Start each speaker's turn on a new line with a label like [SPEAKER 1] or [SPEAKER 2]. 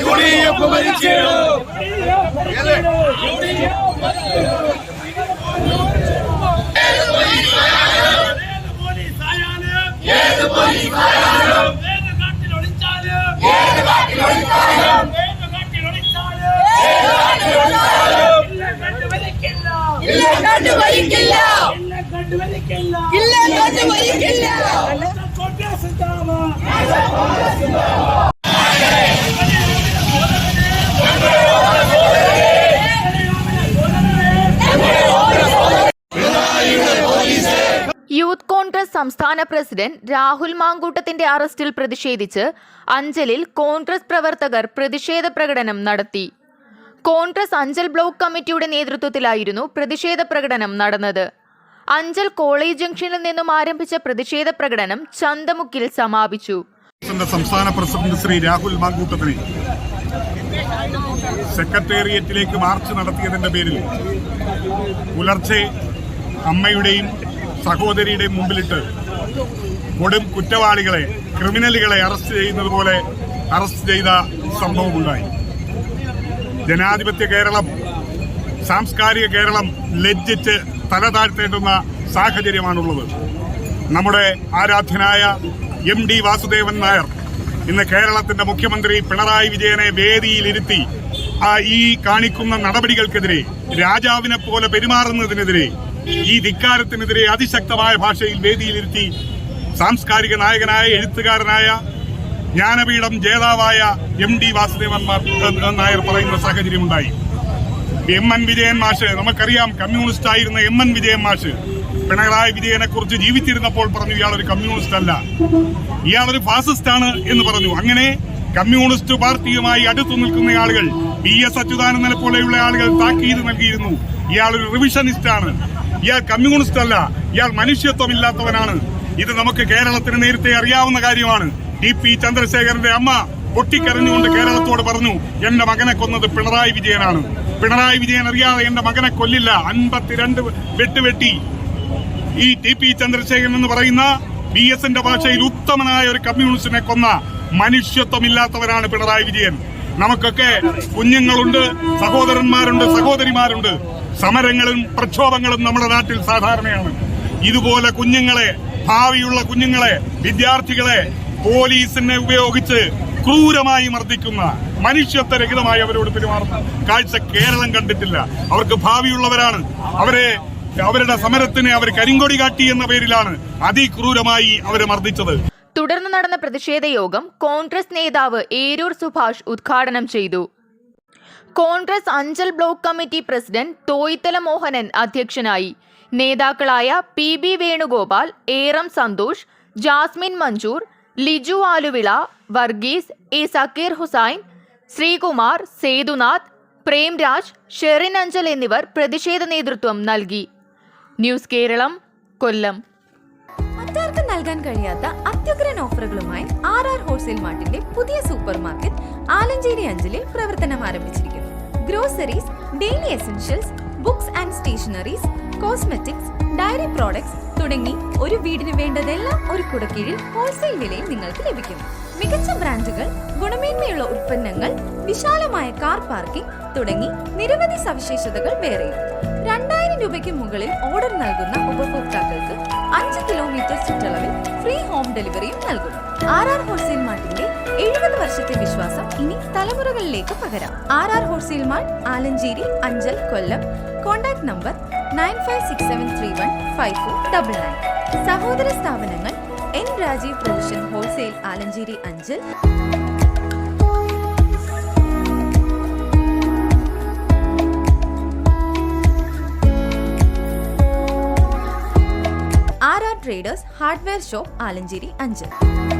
[SPEAKER 1] UDF மறிச்சேடு ஏது போலி சாயானம்
[SPEAKER 2] இல்ல கண்டு
[SPEAKER 1] வலிக்கலாம் இல்ல
[SPEAKER 2] கண்டு வலிக்கலாம்
[SPEAKER 1] இல்ல சுத்தாமா
[SPEAKER 3] യൂത്ത് കോൺഗ്രസ് സംസ്ഥാന പ്രസിഡന്റ് രാഹുൽ മാങ്കൂട്ടത്തിന്റെ അറസ്റ്റിൽ പ്രതിഷേധിച്ച് അഞ്ചലിൽ കോൺഗ്രസ് പ്രവർത്തകർ പ്രതിഷേധ പ്രകടനം നടത്തി. കോൺഗ്രസ് അഞ്ചൽ ബ്ലോക്ക് കമ്മിറ്റിയുടെ നേതൃത്വത്തിലായിരുന്നു പ്രതിഷേധ പ്രകടനം നടന്നത്. അഞ്ചൽ കോളേജ് ജംഗ്ഷനിൽ നിന്നും ആരംഭിച്ച പ്രതിഷേധ പ്രകടനം ചന്തമുക്കിൽ സമാപിച്ചു.
[SPEAKER 4] സംസ്ഥാന പ്രസിഡന്റ് ശ്രീ രാഹുൽ മാങ്കൂട്ടത്തിനെ സെക്രട്ടേറിയറ്റിലേക്ക് മാർച്ച് നടത്തിയതിന്റെ പേരിൽ പുലർച്ചെ അമ്മയുടെയും സഹോദരിയുടെയും മുമ്പിലിട്ട് കൊടും കുറ്റവാളികളെ ക്രിമിനലുകളെ അറസ്റ്റ് ചെയ്യുന്നത് പോലെ അറസ്റ്റ് ചെയ്ത സംഭവമുണ്ടായി. ജനാധിപത്യ കേരളം സാംസ്കാരിക കേരളം ലജ്ജിച്ച് തല താഴ്ത്തേണ്ടുന്ന സാഹചര്യമാണുള്ളത്. നമ്മുടെ ആരാധ്യനായ എം ഡി വാസുദേവൻ നായർ ഇന്ന് കേരളത്തിന്റെ മുഖ്യമന്ത്രി പിണറായി വിജയനെ വേദിയിലിരുത്തി ഈ കാണിക്കുന്ന നടപടികൾക്കെതിരെ രാജാവിനെ പോലെ പെരുമാറുന്നതിനെതിരെ ഈ ധിക്കാരത്തിനെതിരെ അതിശക്തമായ ഭാഷയിൽ വേദിയിലിരുത്തി സാംസ്കാരിക നായകനായ എഴുത്തുകാരനായ ജ്ഞാനപീഠം ജേതാവായ എം ഡി വാസുദേവൻ നായർ പറയുന്ന സാഹചര്യമുണ്ടായി എം എൻ വിജയൻ മാഷ് നമുക്കറിയാം കമ്മ്യൂണിസ്റ്റ് ആയിരുന്ന എം എൻ വിജയൻ മാഷ്. പിണറായി വിജയനെ കുറിച്ച് ജീവിച്ചിരുന്നപ്പോൾ പറഞ്ഞു ഇയാൾ ഒരു കമ്മ്യൂണിസ്റ്റ് അല്ല ഇയാൾ ഒരു ഫാസിസ്റ്റ് ആണ് എന്ന് പറഞ്ഞു. അങ്ങനെ കമ്മ്യൂണിസ്റ്റ് പാർട്ടിയുമായി അടുത്തു നിൽക്കുന്ന ആളുകൾ പി എസ് അച്യുതാനന്ദനെ പോലെയുള്ള ആളുകൾ താക്കീത് നൽകിയിരുന്നു. ഇയാൾ ഒരു റിവിഷനിസ്റ്റ് ആണ്. ഇയാൾ കമ്മ്യൂണിസ്റ്റ് അല്ല. ഇയാൾ മനുഷ്യത്വമില്ലാത്തവനാണ്. ഇത് നമുക്ക് കേരളത്തിന് നേരത്തെ അറിയാവുന്ന കാര്യമാണ്. ഡി പി ചന്ദ്രശേഖരന്റെ അമ്മ പൊട്ടിക്കരഞ്ഞുകൊണ്ട് കേരളത്തോട് പറഞ്ഞു എന്റെ മകനെ കൊന്നത് പിണറായി വിജയനാണ്. പിണറായി വിജയൻ അറിയാതെ എന്റെ മകനെ കൊല്ലില്ല. അൻപത്തിരണ്ട് വെട്ടുവെട്ടി. ഈ ടി പി ചന്ദ്രശേഖരൻ എന്ന് പറയുന്ന ബി എസിന്റെ ഭാഷയിൽ ഉത്തമനായ ഒരു കമ്മ്യൂണിസ്റ്റിനെ കൊന്ന മനുഷ്യത്വമില്ലാത്തവരാണ് പിണറായി വിജയൻ. നമുക്കൊക്കെ കുഞ്ഞുങ്ങളുണ്ട് സഹോദരന്മാരുണ്ട് സഹോദരിമാരുണ്ട്. സമരങ്ങളും പ്രക്ഷോഭങ്ങളും നമ്മുടെ നാട്ടിൽ സാധാരണയാണ്. ഇതുപോലെ കുഞ്ഞുങ്ങളെ ഭാവിയുള്ള കുഞ്ഞുങ്ങളെ വിദ്യാർത്ഥികളെ പോലീസിനെ ഉപയോഗിച്ച് ക്രൂരമായി മർദ്ദിക്കുന്ന മനുഷ്യത്വരഹിതമായി അവരോട് പെരുമാറുന്ന കാഴ്ച കേരളം കണ്ടിട്ടില്ല. അവർക്ക് ഭാവിയുള്ളവരാണ്. അവരെ അവരുടെ സമരത്തിന് അവർ കരിങ്കൊടി കാട്ടി എന്ന പേരിലാണ് അതിക്രൂരമായി അവരെ മർദ്ദിച്ചത്.
[SPEAKER 3] തുടർന്ന് നടന്ന പ്രതിഷേധ യോഗം കോൺഗ്രസ് നേതാവ് ഏരൂർ സുഭാഷ് ഉദ്ഘാടനം ചെയ്തു. Congress Anchal block committee president Thoythala Mohanan അധ്യക്ഷനായി. നേതാക്കളായ P B Venugopal Eram Santhosh Jasmin Manjoor Liju Aluvila Varghese A Sakeer Hussain Sreekumar Sethunath Premraj Sherin Anchal എന്നിവർ പ്രതിഷേധ നേതൃത്വം നൽകി. ന്യൂസ് കേരളം കൊല്ലം.
[SPEAKER 5] നൽകാൻ കഴിയാത്ത അത്യുഗ്രൻ ഓഫറുകളുമായി ആർ ആർ ഹോൾസെയിൽ മാർട്ടിന്റെ പുതിയ സൂപ്പർ മാർക്കറ്റ് ആലഞ്ചേരി അഞ്ചലിൽ പ്രവർത്തനം ആരംഭിച്ചിരിക്കുന്നു. Groceries daily essentials books and stationeries cosmetics dairy products തുടങ്ങി ഒരു വീടിന് വേണ്ടതെല്ലാം ഒരു കുടക്കീഴിൽ ഹോൾസെയിൽ വിലയിൽ നിങ്ങൾക്ക് ലഭിക്കും മികച്ച ബ്രാൻഡുകൾ ഗുണമേന്മയുള്ള ഉൽപ്പന്നങ്ങൾ വിശാലമായ കാർ പാർക്കിംഗ് തുടങ്ങി നിരവധി സവിശേഷതകൾ വേറെയും രണ്ടായിരം രൂപയ്ക്ക് മുകളിൽ ഓർഡർ നൽകുന്ന കിലോമീറ്റർ ചുറ്റളവിൽ ഫ്രീ ഹോം ഡെലിവറിയും നൽകുന്നു ആർ ആർ ഹോൾസെയിൽ മാർട്ടിന്റെ എഴുപത് വർഷത്തെ വിശ്വാസം ഇനി തലമുറകളിലേക്ക് പകരാം. R R wholesale mart Alanchery Anchal Kollam. Contact number nine five six seven three one five four double nine. സഹോദര സ്ഥാപനങ്ങൾ N Rajeev provision wholesale Alanchery Anchal. Traders hardware shop Alanchery Anchal